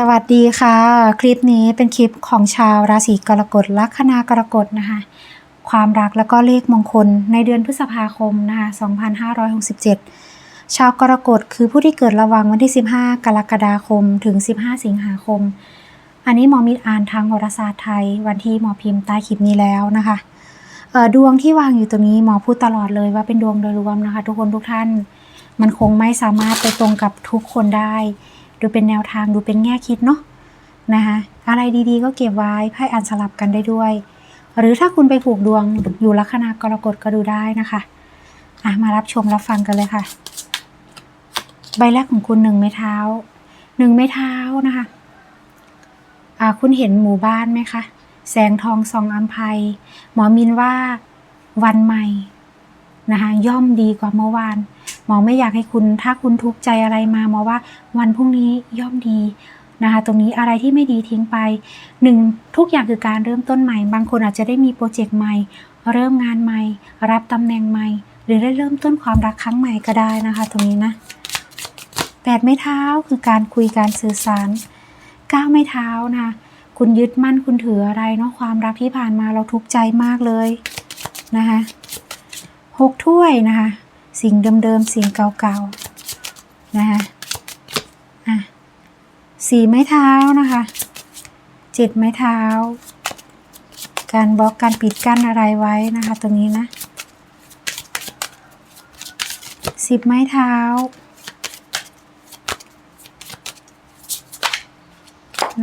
สวัสดีค่ะ คลิปนี้เป็นคลิปของชาวราศีกรกฎลัคนากรกฎนะคะ ความรักแล้วก็เลขมงคลในเดือนพฤษภาคมนะคะ2567 ชาวกรกฎคือผู้ที่เกิดระหว่างวันที่ 15 กรกฎาคมถึง 15 สิงหาคม อันนี้หมอมิตรอ่านทางโหราศาสตร์ไทย วันที่หมอพิมพ์ใต้คลิปนี้แล้วนะคะดวงที่วางอยู่ตรงนี้หมอพูดตลอดเลยว่าเป็นดวงโดยรวมนะคะ ทุกคนทุกท่าน มันคงไม่สามารถไปตรงกับทุกคนได้ ดูเป็นแนวทางดูเป็นแง่คิดเนาะนะคะอะไรดีๆ ก็เก็บไว้ไพ่อ่านสลับกันได้ด้วย หรือถ้าคุณไปผูกดวงอยู่ลัคนากรกฎก็ดูได้นะคะอะมารับชมรับฟังกันเลยค่ะ ใบแรกของคุณหนึ่งไม้เท้าหนึ่งไม้เท้านะคะอ่าคุณเห็นหมู่บ้านไหมคะแสงทองสองอัมภัยหมอมินว่าวันใหม่นะคะย่อมดีกว่าเมื่อวาน หมอไม่อยากให้คุณ ถ้าคุณทุกข์ใจอะไรมาหมอว่าวันพรุ่งนี้ย่อมดีนะคะตรงนี้อะไรที่ไม่ดีทิ้งไปหนึ่งทุกอย่างคือการเริ่มต้นใหม่ บางคนอาจจะได้มีโปรเจกต์ใหม่ เริ่มงานใหม่ รับตำแหน่งใหม่ หรือได้เริ่มต้นความรักครั้งใหม่ก็ได้นะคะ ตรงนี้นะแปดไม้เท้าคือการคุยการสื่อสารเก้าไม้เท้านะคะคุณยึดมั่นคุณถืออะไรเนาะความรักที่ผ่านมาเราทุกข์ใจมากเลยนะคะหกถ้วยนะคะ สิ่งเดิมๆ สิ่งเก่าๆ นะคะอะสี่ไม้เท้านะคะเจ็ดไม้เท้า การบล็อกการปิดกั้นอะไรไว้นะคะ ตรงนี้นะสิบไม้เท้า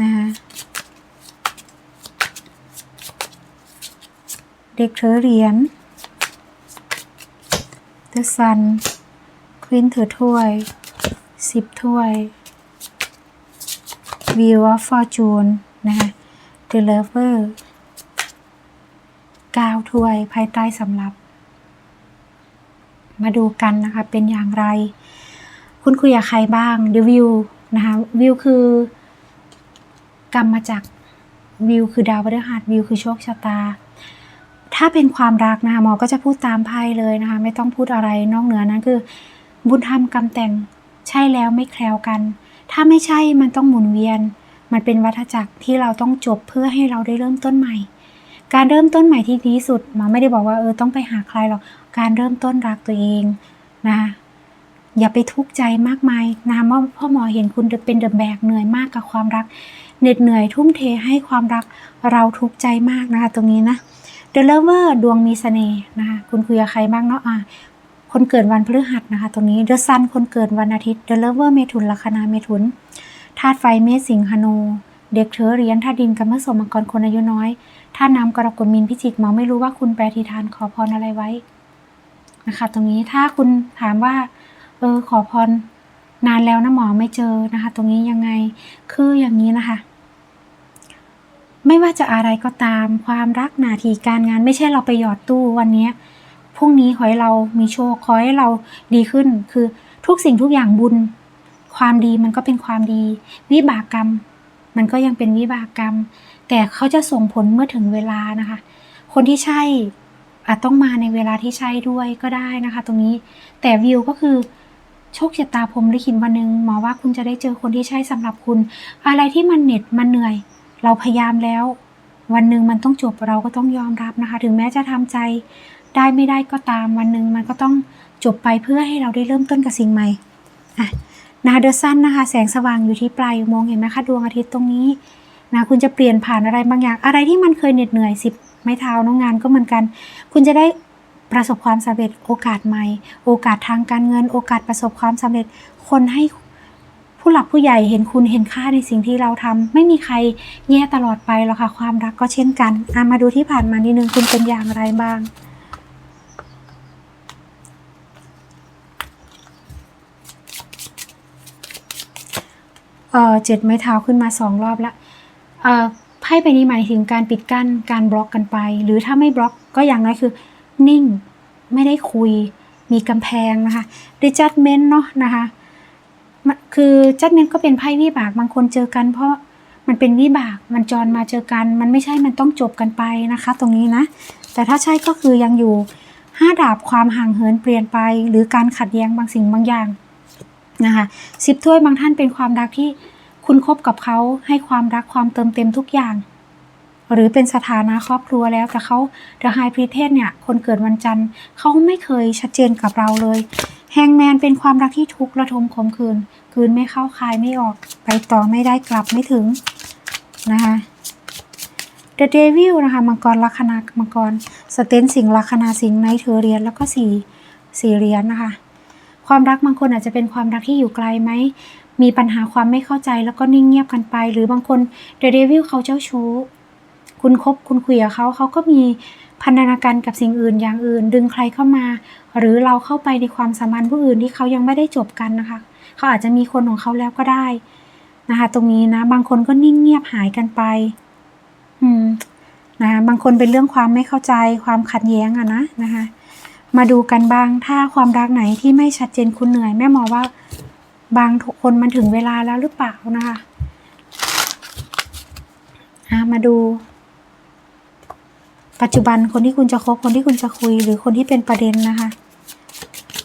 นะคะเด็กถือเหรียญ The Sun ควินถือถ้วยสิบถ้วย Wheel of Fortune นะคะ The Lover เก้าถ้วยภายใต้สำรับมาดูกันนะคะ เป็นอย่างไร คุณคุยกับใครบ้าง The View นะคะ View คือกรรมมาจากวิวคือดาวพฤหัสวิวคือโชคชะตา ถ้าเป็นความรักนะคะหมอก็จะพูดตามไพ่เลยนะคะ ไม่ต้องพูดอะไรนอกเหนือนั้นคือ บุญธรรมกรรมแต่งใช่แล้วไม่แคล้วกัน ถ้าไม่ใช่มันต้องหมุนเวียน มันเป็นวัฏจักรที่เราต้องจบเพื่อให้เราได้เริ่มต้นใหม่ การเริ่มต้นใหม่ที่ดีสุดหมอไม่ได้บอกว่าเออต้องไปหาใครหรอกการเริ่มต้นรักตัวเองนะคะอย่าไปทุกข์ใจมากมายนะเพราะพ่อหมอเห็นคุณเป็นเดอะแบกเหนื่อยมากกับความรักเหน็ดเหนื่อยทุ่มเทให้ความรักเราทุกข์ใจมากนะคะตรงนี้นะ The Lover ดวงมีเสน่ห์นะคะคุณคุยกับใครบ้างเนาะอะคนเกิดวันพฤหัสนะคะ ตรงนี้ The Sun คนเกิดวันอาทิตย์ The Lover เมถุนลัคนาเมถุนธาตุไฟเมษสิงหนูเด็กเธอเรียญธาตุดินกับเมื่อสมมังกรคนอายุน้อยธาตุน้ำกรกฎมินพิจิกหมอไม่รู้ว่าคุณแปลทิทานขอพรอะไรไว้นะคะ ตรงนี้ถ้าคุณถามว่าเออขอพรนานแล้วนะหมอไม่เจอนะคะ ตรงนี้ยังไงคืออย่างนี้นะคะ ไม่ว่าจะอะไรก็ตามความรักหนาทีการงานไม่ใช่เราไปหยอดตู้วันนี้พรุ่งนี้ขอให้เรามีโชคขอให้เราดีขึ้น คือทุกสิ่งทุกอย่างบุญ ความดีมันก็เป็นความดี วิบากกรรม มันก็ยังเป็นวิบากกรรม แต่เขาจะส่งผลเมื่อถึงเวลานะคะ คนที่ใช่อาจต้องมาในเวลาที่ใช่ด้วยก็ได้นะคะ ตรงนี้แต่วิวก็คือโชคชะตาพรหมลิขิตวันหนึ่งหมอว่าคุณจะได้เจอคนที่ใช่สำหรับคุณ อะไรที่มันเหน็ดมันเหนื่อย เราพยายามแล้ว วันหนึ่งมันต้องจบเราก็ต้องยอมรับนะคะ ถึงแม้จะทำใจได้ไม่ได้ก็ตามวันหนึ่งมันก็ต้องจบไปเพื่อให้เราได้เริ่มต้นกับสิ่งใหม่อะนาเดอร์ซันนะคะ แสงสว่างอยู่ที่ปลายอุโมงเห็นไหมคะดวงอาทิตย์ตรงนี้นะคุณจะเปลี่ยนผ่านอะไรบางอย่าง อะไรที่มันเคยเหน็ดเหนื่อยสิบไม้เท้าน้องงานก็เหมือนกัน คุณจะได้ประสบความสำเร็จโอกาสใหม่ โอกาสทางการเงิน โอกาสประสบความสำเร็จคนให้ ผู้หลักผู้ใหญ่เห็นคุณเห็นค่าในสิ่งที่เราทำไม่มีใครแย่ตลอดไปหรอกค่ะ ความรักก็เช่นกันอะมาดูที่ผ่านมานิดนึงคุณเป็นอย่างไรบ้างเออเจ็ดไม้เท้าขึ้นมาสองรอบละเออไพ่ใบนี้หมายถึงการปิดกั้นการบล็อกกันไป หรือถ้าไม่บล็อกก็อย่างน้อยคือ นิ่งไม่ได้คุย มีกำแพงนะคะ The Judgment เนาะนะคะ คือ Judgment ก็เป็นไพ่วิบากบางคนเจอกัน เพราะมันเป็นวิบากมันจรมาเจอกัน มันไม่ใช่มันต้องจบกันไปนะคะ ตรงนี้นะ แต่ถ้าใช่ก็คือยังอยู่ห้าดาบความห่างเหินเปลี่ยนไป หรือการขัดแย้งบางสิ่งบางอย่างนะคะสิบถ้วยบางท่านเป็นความรักที่คุณคบกับเขาให้ความรักความเติมเต็มทุกอย่าง หรือเป็นสถานะครอบครัวแล้วแต่เขา The High Priestess เนี่ยคนเกิดวันจันทร์เขาไม่เคยชัดเจนกับเราเลย แฮงแมนเป็นความรักที่ทุกข์ระทมขมขื่นคืนไม่เข้าคายไม่ออก ไปต่อไม่ได้กลับไม่ถึงนะคะ The Devil นะคะ มังกรลัคนามังกร สเตนสิงลัคนาสิงห์ในเธอเรียนแล้วก็สี่สี่เรียญนะคะ ความรักบางคนอาจจะเป็นความรักที่อยู่ไกลไหม มีปัญหาความไม่เข้าใจแล้วก็นิ่งเงียบกันไป หรือบางคน The Devil เขาเจ้าชู้ คุณคบคุณคุยกับเขาเขาก็มีพันธนาการกับสิ่งอื่นอย่างอื่น ดึงใครเข้ามา หรือเราเข้าไปในความสัมพันธ์ผู้อื่นที่เขายังไม่ได้จบกันนะคะเขาอาจจะมีคนของเขาแล้วก็ได้นะคะตรงนี้นะ บางคนก็นิ่งเงียบหายกันไป อืมนะคะบางคนเป็นเรื่องความไม่เข้าใจความขัดแย้งอะนะนะคะมาดูกันบ้างถ้าความรักไหนที่ไม่ชัดเจนคุณเหนื่อยแม่หมอว่า บางคนมันถึงเวลาแล้วหรือเปล่านะคะมาดู ปัจจุบันคนที่คุณจะคบคนที่คุณจะคุยหรือคนที่เป็นประเด็นนะคะ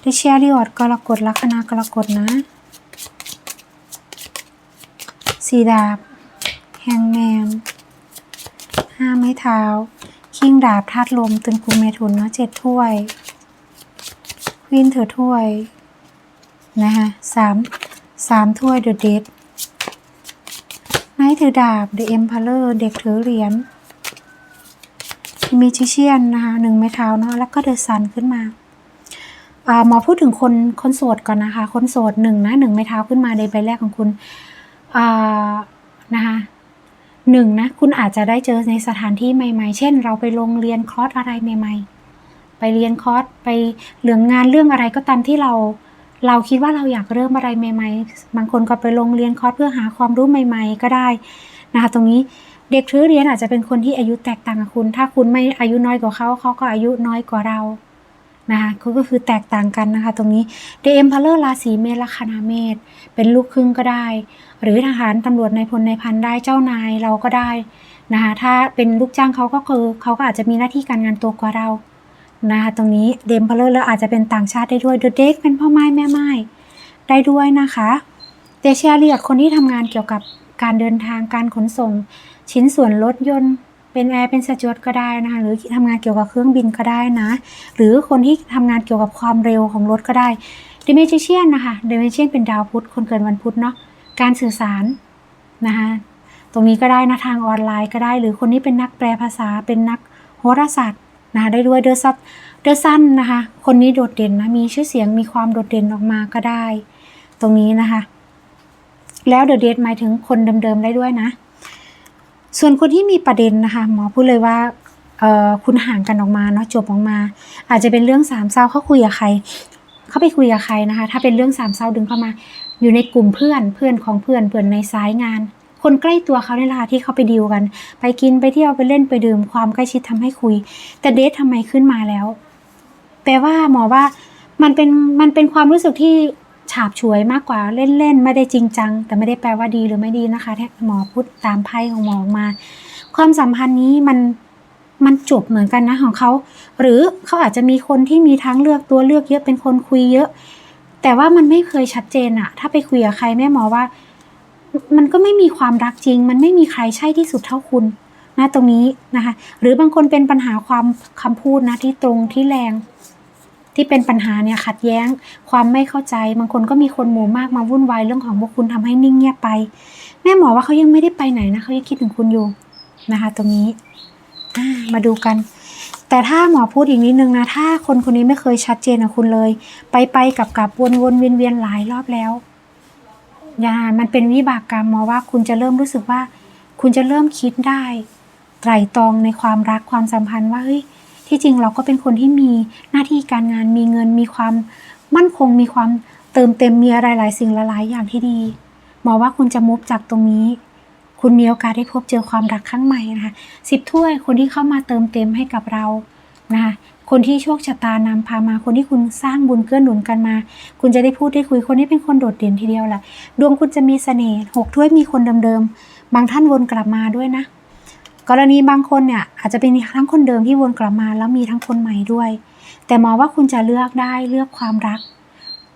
ดิเชียริออดกรกฎลัคนากรกฎนะสีดาบแฮงแมนห้าไม้เท้า คิงดาบธาตุลมตึงกุมเมถุนเนาะเจ็ดถ้วยวินเถอถ้วย นะคะสามสามถ้วยเดอะเดดไนท์ถือดาบเดอะเอ็มพาเลอร์เด็กถือเหรียญ มีชิเชียนนะคะหนึ่งไม้เท้าเนาะแล้วก็เดอะซันขึ้นมาอ่าหมอพูดถึงคนคนโสดก่อนนะคะ คนโสดหนึ่งนะหนึ่งไม้เท้าขึ้นมาในใบแรกของคุณอ่านะคะหนึ่งนะคุณอาจจะได้เจอในสถานที่ใหม่ ๆ เช่น เราไปโรงเรียนคอร์สอะไรใหม่ ๆ ไปเรียนคอร์สไปเรื่องงานเรื่องอะไรก็ตามที่เรา เราคิดว่าเราอยากเริ่มอะไรใหม่ ๆ บางคนก็ไปโรงเรียนคอร์สเพื่อหาความรู้ใหม่ ๆ ก็ได้นะคะตรงนี้ เด็กถือเรียนอาจจะเป็นคนที่อายุแตกต่างกับคุณ ถ้าคุณไม่อายุน้อยกว่าเขาเขาก็อายุน้อยกว่าเรานะคะเขาก็คือแตกต่างกันนะคะ ตรงนี้เดเอ็มพาเลอร์ราศีเมษลัคนาเมษเป็นลูกครึ่งก็ได้ หรือทหารตำรวจในพลในพันได้เจ้านายเราก็ได้นะคะถ้าเป็นลูกจ้างเขาก็คือเขาก็อาจจะมีหน้าที่การงานตัวกว่าเรานะคะตรงนี้เดมเพลเลอร์แล้วอาจจะเป็นต่างชาติได้ด้วยเดอะเด็กเป็นพ่อไม้แม่ไม้ได้ด้วยนะคะเดเชียเรียกคนที่ทำงานเกี่ยวกับการเดินทางการขนส่ง ชิ้นส่วนรถยนต์เป็นแอร์เป็นสจวตก็ได้นะคะหรือทำงานเกี่ยวกับเครื่องบินก็ได้นะ หรือคนที่ทำงานเกี่ยวกับความเร็วของรถก็ได้เดเมจิเชียนนะคะเดเมจิเชียนเป็นดาวพุธคนเกิดวันพุธเนาะการสื่อสารนะคะตรงนี้ก็ได้นะทางออนไลน์ก็ได้ หรือคนที่เป็นนักแปลภาษาเป็นนักโหราศาสตร์นะคะได้ด้วยเดอะซัตเดอะซันนะคะคนนี้โดดเด่นนะมีชื่อเสียงมีความโดดเด่นออกมาก็ได้ ตรงนี้นะคะ แล้วเดอะเดทหมายถึงคนเดิมๆได้ด้วยนะ ส่วนคนที่มีประเด็นนะคะหมอพูดเลยว่าคุณห่างกันออกมาเนาะจบออกมา อาจจะเป็นเรื่องสามเศร้าเขาคุยกับใครเขาไปคุยกับใครนะคะ ถ้าเป็นเรื่องสามเศร้าดึงเข้ามา อยู่ในกลุ่มเพื่อนเพื่อนของเพื่อนเพื่อนในสายงาน คนใกล้ตัวเขาเนี่ยแหละค่ะที่เขาไปดีลกัน ไปกินไปเที่ยวไปเล่นไปดื่มความใกล้ชิดทำให้คุย แต่เดททำไมขึ้นมาแล้ว แปลว่าหมอว่ามันเป็นมันเป็นความรู้สึกที่ ฉาบฉวยมากกว่าเล่นๆ ไม่ได้จริงจัง แต่ไม่ได้แปลว่าดีหรือไม่ดีนะคะที่หมอพูดตามไพ่ของหมอออกมา ความสัมพันธ์นี้มันมันจบเหมือนกันนะของเขา หรือเขาอาจจะมีคนที่มีทั้งเลือกตัวเลือกเยอะเป็นคนคุยเยอะ แต่ว่ามันไม่เคยชัดเจนอะถ้าไปคุยกับใครแม่หมอว่า มันก็ไม่มีความรักจริง มันไม่มีใครใช่ที่สุดเท่าคุณนะตรงนี้นะคะ หรือบางคนเป็นปัญหาความคำพูดนะที่ตรงที่แรง ที่เป็นปัญหาเนี่ยขัดแย้ง ความไม่เข้าใจ บางคนก็มีคนหมู่มากมาวุ่นวายเรื่องของพวกคุณทำให้นิ่งเงียบไป แม่หมอว่าเขายังไม่ได้ไปไหนนะเขายังคิดถึงคุณอยู่นะคะ ตรงนี้มาดูกัน แต่ถ้าหมอพูดอีกนิดนึงนะ ถ้าคนคนนี้ไม่เคยชัดเจนกับคุณเลย ไปไปกับกับวนวนเวียนเวียนหลายรอบแล้วอย่ามันเป็นวิบากกรรมหมอว่าคุณจะเริ่มรู้สึกว่า คุณจะเริ่มคิดได้ ไตรตรองในความรักความสัมพันธ์ว่าเฮ้ย ที่จริงเราก็เป็นคนที่มีหน้าที่การงานมีเงินมีความมั่นคงมีความเติมเต็มมีอะไรหลายสิ่งหลายอย่างที่ดีหมอว่าคุณจะมุฟจากตรงนี้ คุณมีโอกาสได้พบเจอความรักครั้งใหม่นะคะสิบถ้วยคนที่เข้ามาเติมเต็มให้กับเรานะคะคนที่โชคชะตานำพามาคนที่คุณสร้างบุญเกื้อหนุนกันมา คุณจะได้พูดได้คุยคนที่เป็นคนโดดเด่นทีเดียวแหละดวงคุณจะมีเสน่ห์หกถ้วยมีคนเดิมๆบางท่านวนกลับมาด้วยนะ กรณีบางคนเนี่ยอาจจะเป็นทั้งคนเดิมที่วนกลับมาแล้วมีทั้งคนใหม่ด้วย แต่หมอว่าคุณจะเลือกได้เลือกความรัก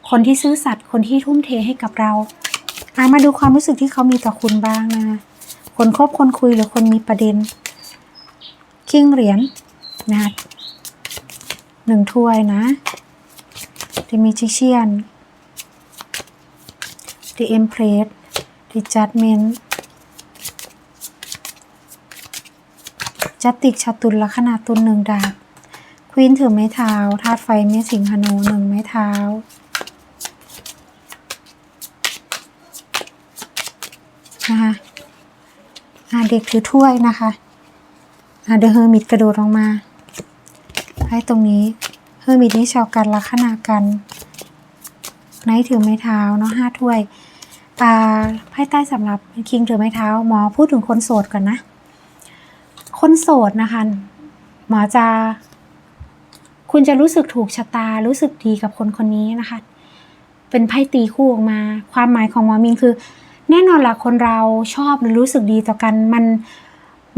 คนที่ซื่อสัตย์คนที่ทุ่มเทให้กับเราอะมาดูความรู้สึกที่เขามีต่อคุณบ้างนะคนคบคนคุยหรือคนมีประเด็นคิงเหรียญนะคะหนึ่งถ้วยนะ The Magician The Empress The Judgment จัตติกชาตุลลัคนาตุลหนึ่งดาบควีนถือไม้เท้าธาตุไฟเมสิงหนูหนึ่งไม้เท้านะคะอ่าเด็กถือถ้วยนะคะอ่าเดอะเฮอร์มิตกระโดดลงมาให้ตรงนี้เฮอร์มิตนี่ชาวกันลัคนากันไนท์ถือไม้เท้าเนาะห้าถ้วยอ่าไพ่ใต้สำหรับคิงถือไม้เท้าหมอพูดถึงคนโสดก่อนนะ คนโสดนะคะ หมอจะคุณจะรู้สึกถูกชะตา รู้สึกดีกับคนคนนี้นะคะ เป็นไพ่ตีคู่ออกมา ความหมายของหมอมินคือ แน่นอนละคนเราชอบหรือรู้สึกดีต่อกัน มัน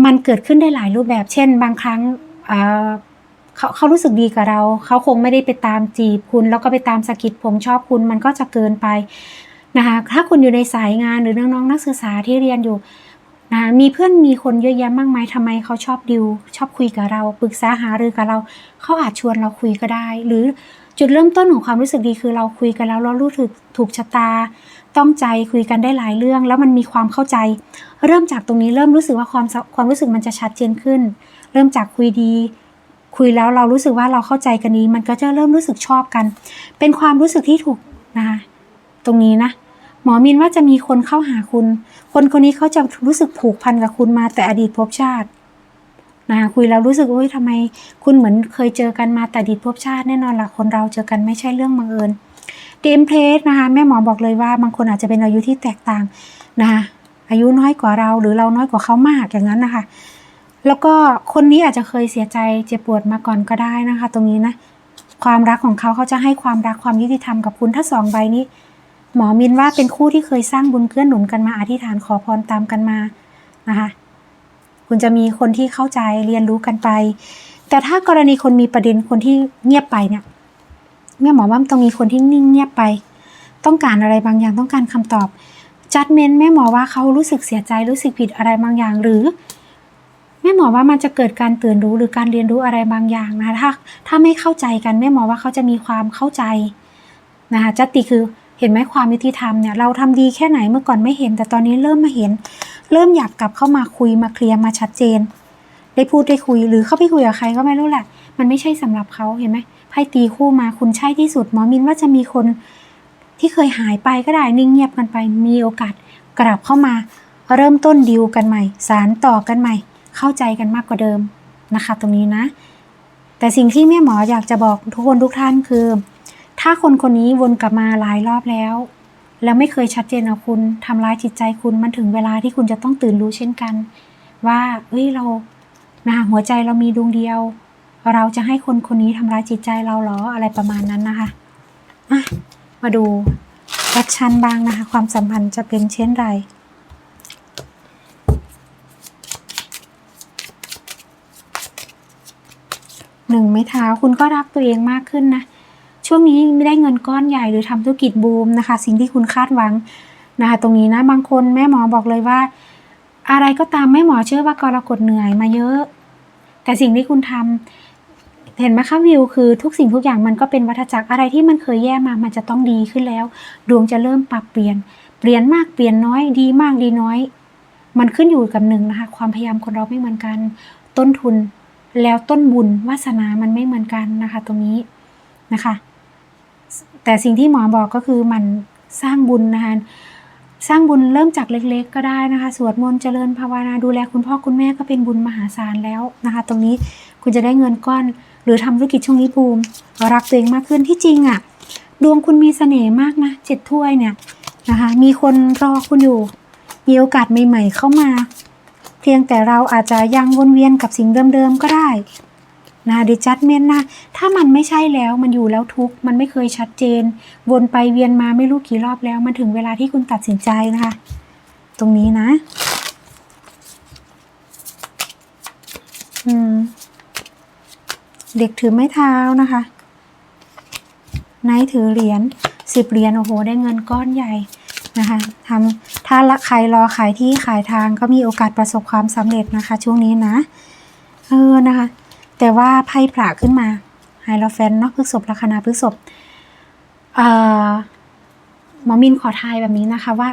มันเกิดขึ้นได้หลายรูปแบบ เช่น บางครั้งเขาเขารู้สึกดีกับเรา เขาคงไม่ได้ไปตามจีบคุณ แล้วก็ไปตามสกิดผมชอบคุณ มันก็จะเกินไปนะคะ ถ้าคุณอยู่ในสายงานหรือน้องๆนักศึกษาที่เรียนอยู่ มีเพื่อนมีคนเยอะแยะมากมายทำไมเขาชอบดิว ชอบคุยกับเราปรึกษาหารือกับเรา เขาอาจชวนเราคุยก็ได้ หรือจุดเริ่มต้นของความรู้สึกดีคือเราคุยกันแล้วเรารู้ถึกถูกชะตา ต้องใจคุยกันได้หลายเรื่อง แล้วมันมีความเข้าใจ เริ่มจากตรงนี้เริ่มรู้สึกว่าความความรู้สึกมันจะชัดเจนขึ้น เริ่มจากคุยดี คุยแล้วเรารู้สึกว่าเราเข้าใจกันดีมันก็จะเริ่มรู้สึกชอบกัน เป็นความรู้สึกที่ถูกนะคะตรงนี้นะ หมอมินว่าจะมีคนเข้าหาคุณ คนคนนี้เขาจะรู้สึกผูกพันกับคุณมาแต่อดีตภพชาตินะคะคุยแล้วรู้สึกว่าทำไม คุณเหมือนเคยเจอกันมาแต่อดีตภพชาติแน่นอนละคนเราเจอกันไม่ใช่เรื่องบังเอิญเดมเพลสนะคะแม่หมอบอกเลยว่าบางคนอาจจะเป็นอายุที่แตกต่างนะคะอายุน้อยกว่าเราหรือเราน้อยกว่าเขามากอย่างนั้นนะคะ แล้วก็คนนี้อาจจะเคยเสียใจเจ็บปวดมาก่อนก็ได้นะคะ ตรงนี้นะ ความรักของเขาเขาจะให้ความรักความยุติธรรมกับคุณถ้าสองใบนี้ หมอมินว่าเป็นคู่ที่เคยสร้างบุญเกื้อหนุนกันมาอธิษฐานขอพรตามกันมานะคะคุณจะมีคนที่เข้าใจเรียนรู้กันไป แต่ถ้ากรณีคนมีประเด็นคนที่เงียบไปเนี่ยแม่หมอว่ามันต้องมีคนที่นิ่งเงียบไป ต้องการอะไรบางอย่างต้องการคำตอบจัดเมนแม่หมอว่าเขารู้สึกเสียใจรู้สึกผิดอะไรบางอย่างหรือแม่หมอว่ามันจะเกิดการตื่นรู้หรือการเรียนรู้อะไรบางอย่างนะคะถ้าถ้าไม่เข้าใจกันแม่หมอว่าเขาจะมีความเข้าใจนะคะจัตติคือ เห็นไหมความยุติธรรมเนี่ยเราทำดีแค่ไหนเมื่อก่อนไม่เห็น แต่ตอนนี้เริ่มมาเห็น เริ่มอยากกลับเข้ามาคุยมาเคลียร์มาชัดเจน ได้พูดได้คุยหรือเข้าไปคุยกับใครก็ไม่รู้แหละ มันไม่ใช่สำหรับเขาเห็นไหมไพ่ตีคู่มาคุณใช่ที่สุดหมอมินว่าจะมีคนที่เคยหายไปก็ได้นิ่งเงียบกันไปมีโอกาสกลับเข้ามา เริ่มต้นดิวกันใหม่ สารต่อกันใหม่ เข้าใจกันมากกว่าเดิมนะคะ ตรงนี้นะ แต่สิ่งที่แม่หมออยากจะบอกทุกคนทุกท่านคือ ถ้าคนคนนี้วนกลับมาหลายรอบแล้ว แล้วไม่เคยชัดเจนกับคุณทำร้ายจิตใจคุณมันถึงเวลาที่คุณจะต้องตื่นรู้เช่นกัน ว่าเฮ้ยเรานะหัวใจเรามีดวงเดียว เราจะให้คนคนนี้ทำร้ายจิตใจเราเหรออะไรประมาณนั้นนะคะอะมาดูแอคชั่นบ้างนะคะ ความสัมพันธ์จะเป็นเช่นไรหนึ่งไม้เท้าคุณก็รักตัวเองมากขึ้นนะ ช่วงนี้ไม่ได้เงินก้อนใหญ่หรือทำธุรกิจบูมนะคะ สิ่งที่คุณคาดหวังนะคะตรงนี้นะบางคนแม่หมอบอกเลยว่า อะไรก็ตามแม่หมอเชื่อว่ากรกฎเหนื่อยมาเยอะ แต่สิ่งที่คุณทำเห็นไหมคะวิวคือทุกสิ่งทุกอย่างมันก็เป็นวัฏจักรอะไรที่มันเคยแย่มามันจะต้องดีขึ้นแล้ว ดวงจะเริ่มปรับเปลี่ยน เปลี่ยนมากเปลี่ยนน้อยดีมากดีน้อย มันขึ้นอยู่กับหนึ่งนะคะ ความพยายามคนเราไม่เหมือนกัน ต้นทุนแล้วต้นบุญวาสนามันไม่เหมือนกันนะคะ ตรงนี้นะคะ แต่สิ่งที่หมอบอกก็คือมันสร้างบุญนะคะสร้างบุญเริ่มจากเล็กๆ ก็ได้นะคะ สวดมนต์เจริญภาวนาดูแลคุณพ่อคุณแม่ก็เป็นบุญมหาศาลแล้วนะคะ ตรงนี้คุณจะได้เงินก้อน หรือทำธุรกิจช่วงนี้บูมรักตัวเองมากขึ้นที่จริงอะ่ะดวงคุณมีเสน่ห์มากนะเจ็ดถ้วยเนี่ยนะคะ มีคนรอคุณอยู่ มีโอกาสใหม่ ๆ เข้ามา เพียงแต่เราอาจจะยังวนเวียนกับสิ่งเดิมๆก็ได้ นะดิจัดเมนนะ ถ้ามันไม่ใช่แล้วมันอยู่แล้วทุกมันไม่เคยชัดเจน วนไปเวียนมาไม่รู้กี่รอบแล้ว มันถึงเวลาที่คุณตัดสินใจนะคะ ตรงนี้นะ อืม เด็กถือไม้เท้านะคะไนท์ถือเหรียญสิบเหรียญโอ้โห ได้เงินก้อนใหญ่นะคะทำถ้าละใครรอขายที่ขายทางก็มีโอกาสประสบความสำเร็จนะคะ ช่วงนี้นะ เออนะคะ แต่ว่าไพ่ผละขึ้นมาไฮโลแฟนเนาะพฤษภลัคนาพฤษภเอ่อหมอมินขอทายแบบนี้นะคะว่า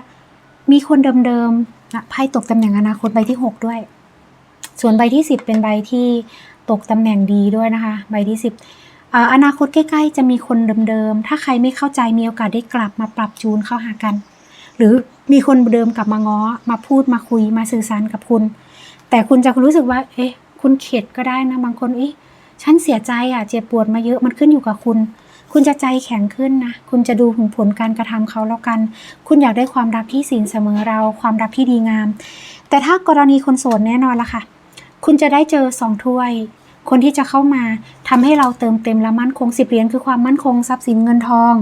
มีคนเดิมๆนะไพ่ตกตำแหน่งอนาคตใบที่หกด้วย ส่วนใบที่สิบเป็นใบที่ตกตำแหน่งดีด้วยนะคะ ใบที่สิบเอ่ออนาคตใกล้ๆ จะมีคนเดิมๆ ถ้าใครไม่เข้าใจมีโอกาสได้กลับมาปรับจูนเข้าหากัน หรือมีคนเดิมกลับมาง้อมาพูดมาคุยมาสื่อสารกับคุณ แต่คุณจะรู้สึกว่า เอ๊ะ คุณเข็ดก็ได้นะบางคนเอ๊ะฉันเสียใจอะเจ็บปวดมาเยอะมันขึ้นอยู่กับคุณ คุณจะใจแข็งขึ้นนะ คุณจะดูถึงผลการกระทำเขาแล้วกัน คุณอยากได้ความรักที่สินเสมอเรา ความรักที่ดีงาม แต่ถ้ากรณีคนโสดแน่นอนละค่ะ คุณจะได้เจอสองถ้วย คนที่จะเข้ามาทำให้เราเติมเต็มและมั่นคงสิบเหรียญคือความมั่นคงทรัพย์สินเงินทอง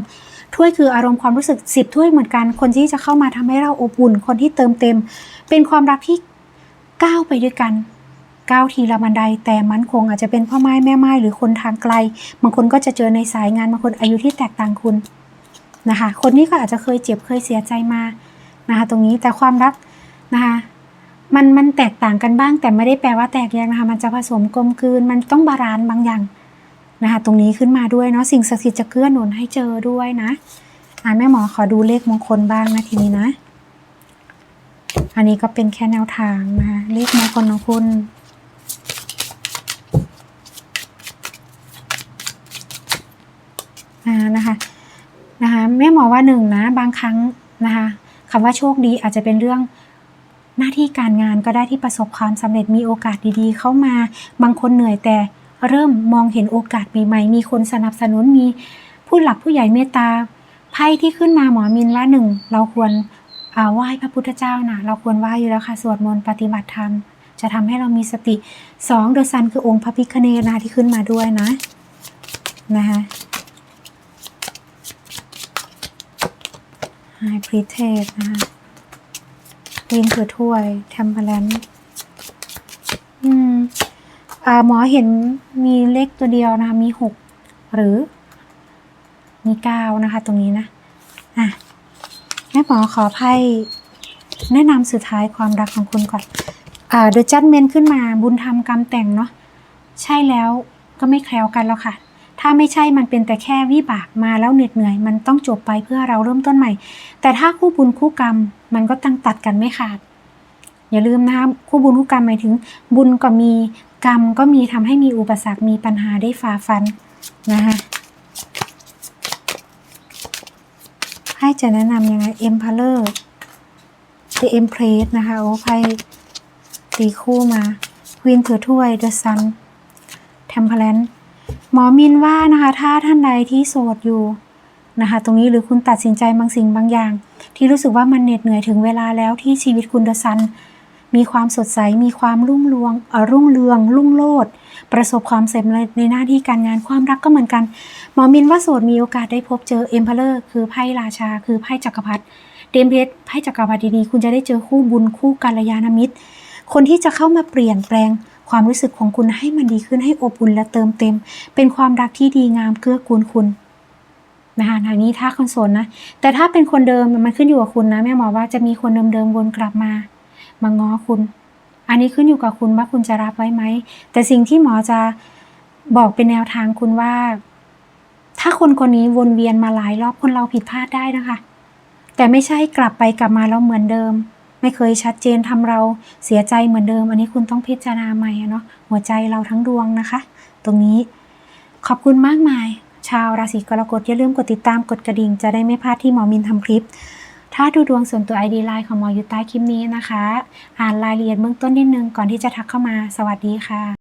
ถ้วยคืออารมณ์ความรู้สึกสิบถ้วยเหมือนกัน คนที่จะเข้ามาทำให้เราอบอุ่น คนที่เติมเต็ม เป็นความรักที่ก้าวไปด้วยกัน ก้าวทีละบันไดแต่มั่นคงอาจจะเป็นพ่อไม้แม่ไม้หรือคนทางไกล บางคนก็จะเจอในสายงานบางคนอายุที่แตกต่างคุณนะคะ คนนี้ก็อาจจะเคยเจ็บเคยเสียใจมานะคะ ตรงนี้แต่ความรักนะคะมันมันแตกต่างกันบ้าง แต่ไม่ได้แปลว่าแตกแยกนะคะ มันจะผสมกลมกลืน มันต้องบาลานซ์บางอย่างนะคะ ตรงนี้ขึ้นมาด้วยเนาะสิ่งศักดิ์สิทธิ์จะเกื้อหนุนให้เจอด้วยนะอ่าแม่หมอขอดูเลขมงคลบ้างนะทีนี้นะ อันนี้ก็เป็นแค่แนวทางนะคะเลขมงคลของคุณอ่า นะคะนะคะแม่หมอว่าหนึ่งนะบางครั้งนะคะคำว่าโชคดีอาจจะเป็นเรื่องหน้าที่การงานก็ได้ที่ประสบความสำเร็จมีโอกาสดีๆ เข้ามาบางคนเหนื่อยแต่เริ่มมองเห็นโอกาสใหม่ๆ มีคนสนับสนุนมีผู้หลักผู้ใหญ่เมตตาไพ่ที่ขึ้นมาหมอมินว่าหนึ่งเราควรอ่าไหว้พระพุทธเจ้านะเราควรไหว้อยู่แล้วค่ะสวดมนต์ปฏิบัติธรรมจะทำให้เรามีสติสองเดอะซันคือองค์พระพิคเนศนะที่ขึ้นมาด้วยนะนะคะ ไฮพรีเทสนะคะลินถือถ้วยแทมเปอร์แลนอืมอ่าหมอเห็นมีเลขตัวเดียวนะคะมีหกหรือ มีเก้านะคะ ตรงนี้นะ อะแม่หมอขอไพ่แนะนำสุดท้ายความรักของคุณก่อนอ่าเดอะจัดเมนขึ้นมาบุญธรรมกรรมแต่งเนาะใช่แล้วก็ไม่แคล้วกันแล้วค่ะ ถ้าไม่ใช่มันเป็นแต่แค่วิบากมาแล้วเหน็ดเหนื่อย มันต้องจบไปเพื่อเราเริ่มต้นใหม่ แต่ถ้าคู่บุญคู่กรรม มันก็ตั้งตัดกันไม่ขาด อย่าลืมนะคะคู่บุญคู่กรรมหมายถึง บุญก็มีกรรมก็มีทำให้มีอุปสรรคมีปัญหาได้ฝ่าฟันนะคะให้จะแนะนำยังไง Emperor The Empress นะคะ โอ้ไพ่ตีคู่มา Queen ถือถ้วย The Sun Temperance หมอมินว่านะคะ ถ้าท่านใดที่โสดอยู่นะคะ ตรงนี้หรือคุณตัดสินใจบางสิ่งบางอย่าง ที่รู้สึกว่ามันเหน็ดเหนื่อยถึงเวลาแล้วที่ชีวิตคุณเดอะซันมีความสดใส มีความรุ่งเรืองเออรุ่งเรือง รุ่งโรจน์ประสบความสำเร็จในหน้าที่การงานความรักก็เหมือนกัน หมอมินว่าโสดมีโอกาสได้พบเจอเอ็มเพลเลอร์คือไพ่ราชา คือไพ่จักรพรรดิเดมเพชไพ่จักรพรรดิดี คุณจะได้เจอคู่บุญคู่กัลยาณมิตร คนที่จะเข้ามาเปลี่ยนแปลง ความรู้สึกของคุณให้มันดีขึ้นให้อบอุ่นและเติมเต็ม เป็นความรักที่ดีงามเกื้อกูลคุณนะคะทางนี้ถ้าคนโสดนะ แต่ถ้าเป็นคนเดิมมันขึ้นอยู่กับคุณนะแม่หมอว่าจะมีคนเดิมๆวนกลับมา มาง้อคุณ อันนี้ขึ้นอยู่กับคุณว่าคุณจะรับไว้ไหม แต่สิ่งที่หมอจะบอกเป็นแนวทางคุณว่า ถ้าคนคนนี้วนเวียนมาหลายรอบคนเราผิดพลาดได้นะคะ แต่ไม่ใช่กลับไปกลับมาแล้วเหมือนเดิม ไม่เคยชัดเจนทำเราเสียใจเหมือนเดิม อันนี้คุณต้องพิจารณาใหม่เนาะหัวใจเราทั้งดวงนะคะ ตรงนี้ขอบคุณมากมาย ชาวราศีกรกฎอย่าลืมกดติดตามกดกระดิ่ง จะได้ไม่พลาดที่หมอมินทำคลิป ถ้าดูดวงส่วนตัว ID ไลน์ของหมออยู่ใต้คลิปนี้นะคะ อ่านรายละเอียดเบื้องต้นนิดนึงก่อนที่จะทักเข้ามา สวัสดีค่ะ